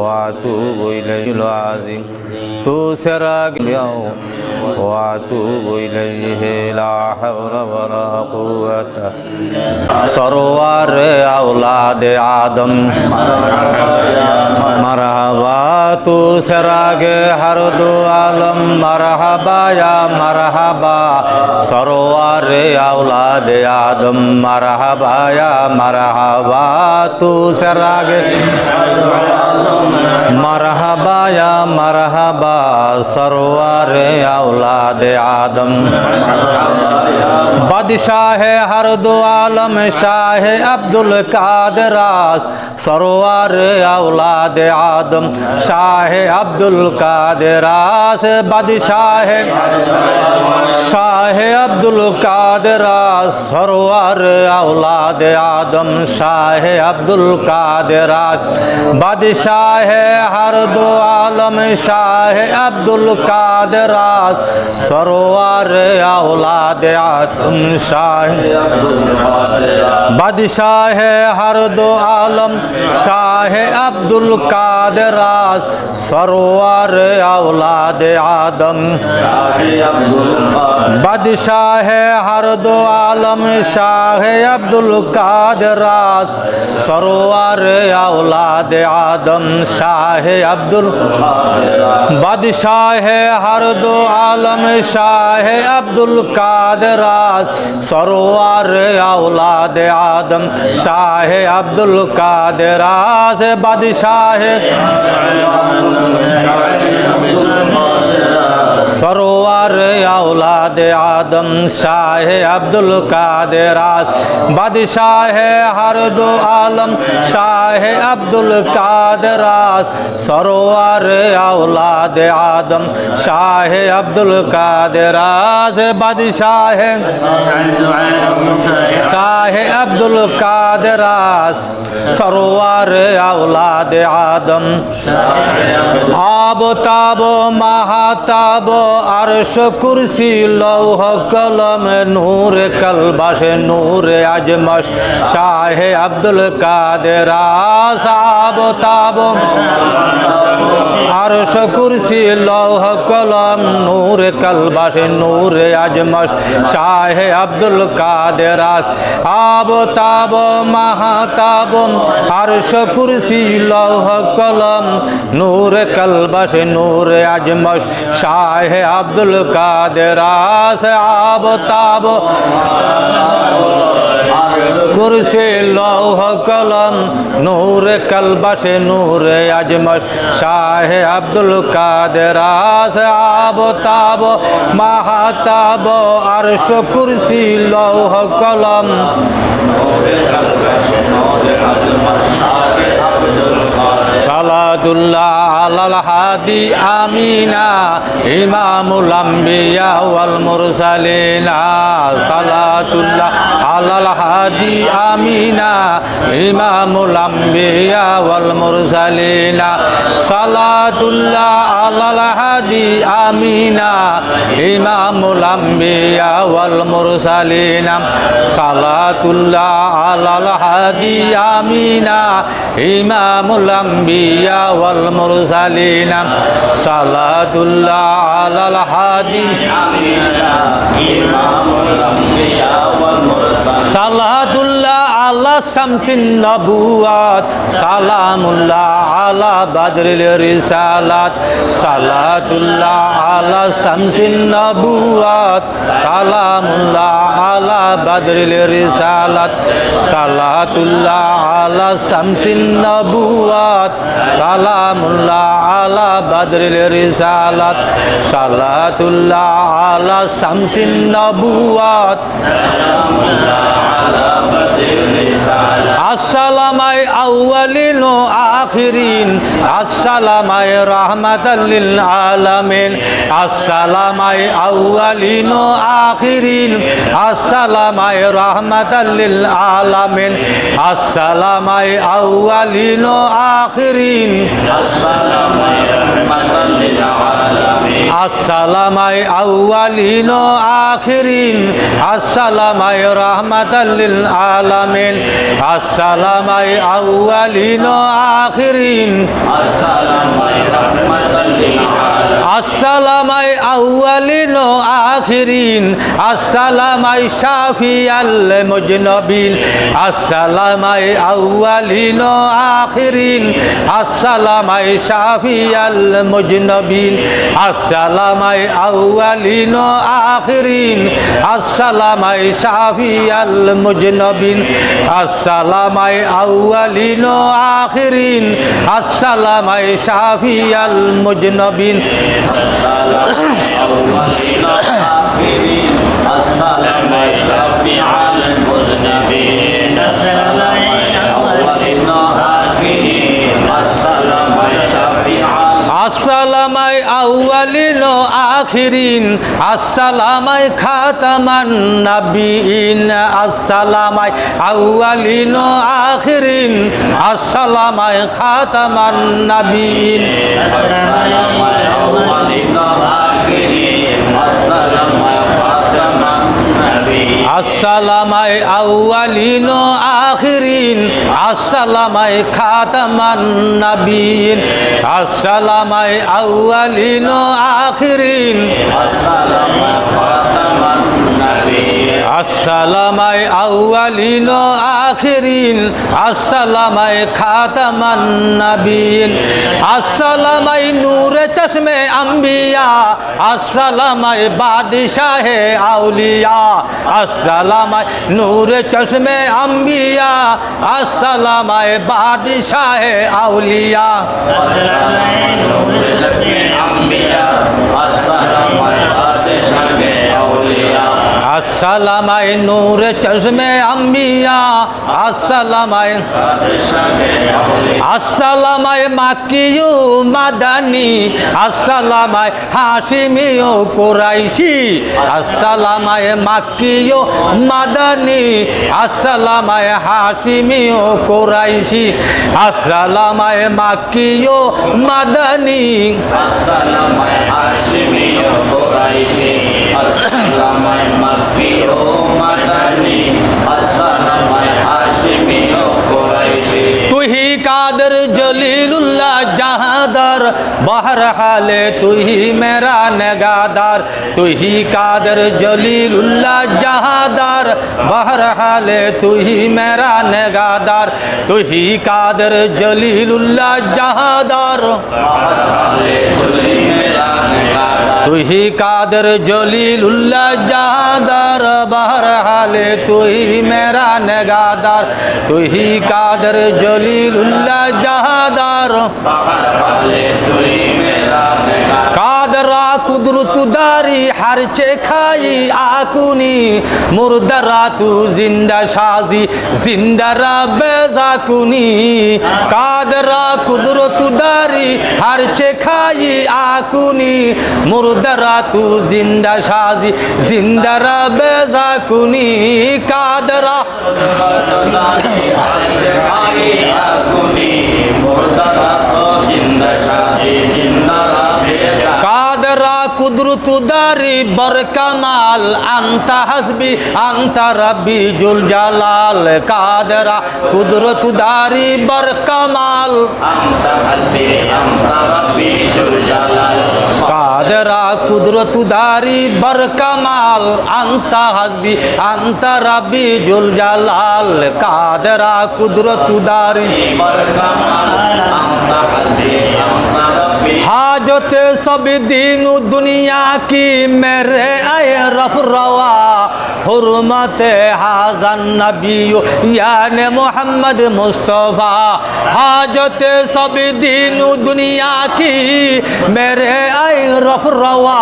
وأتوب إليه العظيم توسرك اليوم وأتوب إليه لا حول ولا قوة سرور أولاد آدم मरहबा तू सराग हर दो आलम मरहबा या मरहबा सरोवर औलाद आदम मरहबा या मरहबा तू सराग मरहबा या मरहबा सरोवर औलाद आदम بادشاہ ہر دو عالم شاہ عبد القادر سروار اولاد آدم شاہ عبد القادر بادشاہ شاہ عبد القادر سروار اولاد آدم شاہ عبد القادر بادشاہ ہر دو عالم شاہ عبد القادر سروار اولاد آدم সরোয়ার আউলাদ আদম শাহ বাদশাহ হর দো আলম শাহ আব্দুল কাদরাস সরোয়ার আউলাদ আদম বাদশাহ হর দো আলম শাহ আব্দুল কাদরাস সরোয়ার আউলাদ আদম শাহ আব্দুল বাদশাহ হর দো আলম শাহ আব্দুল কাদরাস সরোয়ার আউলাদ আদম শাহ আব্দুল কাদরাস বাদশাহ সরোয়ার আউলাদ আদম শাহ আব্দুল কাদরাস বাদশাহ হর দো আলম শাহ আব্দুল কাদরাস সরোয়ার আউলাদ আদম শাহ আব্দুল কাদরাস বাদশাহ শাহ আব্দুল কাদরাস সরোয়ার আউলাদ আদম। আব, তাব, মাহাতাব আর কুরসি, লৌহ কলম, নূর কলবাস, নূর আজমস, শাহে আব্দুল কাদের আব তাব। আরশ কুরসি, লৌহ কলম, নূর কলবাস, নূর আজমস শাহ আব্দুল কাদরাস আব, তাব, মাহাতাব, আরশ কুরসি, লৌহ কলম, নূর কলবাস, নূর আজমস শাহ আব্দুল কাদরাস আব, তাব, কুরসি, লৌহ কলম, নূর কলবাস, নূর আজমস শাহ আব্দুল কাদরাস আব তাব, মাহাতাব, আরশ কুরসি, লৌহ কলম। সালাদুল্লাহ আলাল হাদি আমিনা, ইমামুল আম্বিয়া ওয়াল মুরসালিনা। সালাতুল্লাহ আলাল হাদি আমিনা ইমামুল আম্বিয়া ওয়াল মুরসালিনা। সালাতুল্লাহ আলাল হাদি আমিনা ইমামুল আম্বিয়া ওয়াল মুরসালিনা সালাতুল্লাহ আলাল হাদি আমিনা ইমামুল আম্বিয়া ওয়াল মুরসালিনা সালাতুল্লাহ আলাল হাদি সালাতুল্লাহ আলা শামসিন নবুয়াত সালামুল্লাহ আলা বাদরিল রিসালাত, সালাতুল্লাহ আলা শামসিন নবুয়াত সালামুল্লাহ আলা বাদরিল রিসালাত, সালাতুল্লাহ আলা শামসিন নবুয়াত সালামুল্লাহ আলা বাদরিল রিসালাত, সালাতুল্লাহ আলা শামসিন নবুয়াত আসসালামাই আউয়ালিন ও আখিরিন। আসসালামাই রাহমাতাল্লিল আলামিন। আসসালামাই আউয়ালিন ও আখিরিন। আসসালামাই রাহমাতাল্লিল আলামিন। আসসালামাই আউয়ালিন ও আখিরিন। আসসালামাই রাহমাতাল্লিল আলামিন। আসসালামাই আউয়ালিন আখিরিন। আসসালামাই রহমাতাল্লিল আলামিন। আসসালামাই আউয়ালিন আখিরিন। আসসালামাই আউয়ালিন ও আখিরিন আসসালামাই শাফিয়াল মুজনবিন আসসালামাই আউয়ালিন ও আখিরিন আসসালামাই শাফিয়াল মুজনবিন আসসালামাই আউয়ালিন ও আখিরিন আসসালামাই শাফিয়াল মুজনবিন আসসালামাই আউয়ালিন ও আখিরিন আসসালামাই শাফিয়াল মুজনবিন। আখিরিন আসসালামাই খাতামান নাবিয়িন আসসালামাই আউয়ালিন আখিরিন আসসালামাই খাতামান নাবিয়িন। আসসালামাই আউয়ালিন আখিরিন আসসালামাই খাতামান নাবিয়িন আসসালামাই আউয়ালিন আখিরিন। আসসালামাই আউয়ালিন ও আখিরিন। আসসালামাই খাতামান নাবিয়িন আসসালামাই নূরে চশমে আম্বিয়া। আসসালামাই বাদশাহে আউলিয়া। আসসালামাই নূরে চশমে আম্বিয়া। আসসালামাই বাদশাহে আউলিয়া। আসসালামাই নূরে আম্বিয়া আসসালামাই আসসালামাই মাকিয়ু মাদানি আসসালামাই হাসিমিও কোরাইশি আসসালামাই মাকিয়ু মাদানি আসসালামাই হাসিমিও কোরাইশি আসসালামাই মাকিয়ু ओ मदनी بہرحال تو ہی میرا نگادار تو ہی قادر جلیل اللہ جہاں دار۔ بہرحال تو ہی میرا نگادار تو ہی قادر جلیل اللہ جہاں دار۔ تو ہی قادر جلیل اللہ جہاں دار۔ بہرحال تو ہی میرا نگادار تو ہی قادر جلیل اللہ جہاں دار۔ জাহাদার কাদরা কুদরতু দারি হারচে খাই আকুনি। মুর্দারা তু জিন্দা সাজি জিন্দারা বেজাকুনি কাদরা কুদরতু দারি হারচে খাই আকুনি। মুর্দারা তু জিন্দা সাজি জিন্দারা বেজাকুনি কাদরা কাদরা কুদরতু দারি বরকামাল আন্তা হাসবি আন্তা রব্বি জুল জালাল কাদরা। কুদরতু দারি বরকামাল কাদরা। কুদরতু দারি বরকামাল আন্তা হাসবি আন্তা রব্বি জুল জালাল কাদরা। কুদরতু দারি हाजत सब दिन दुनिया की मेरे आए रफ रवा হুরমতে হাজান নবী ইয়ানে মোহাম্মদ মুস্তফা। হাজতে সব দিন দুনিয়া কি? মেরে আই রফ রওয়া।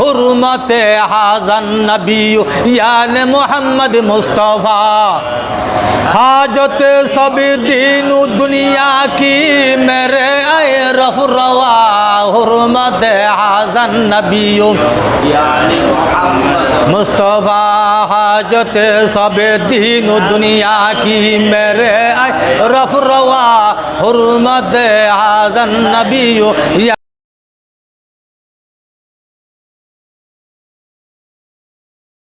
হুরমতে হাজান নবী ইয়ানে মোহাম্মদ মুস্তফা। হাজতে সব দিন দুনিয়া কি? মেরে আই রফ রওয়া। হুরমতে হাজান নবী ইয়ানে মোহাম্মদ مصطفیٰ حاجت سب دین و دنیا کی میرے رف روا حرمت حاضر نبی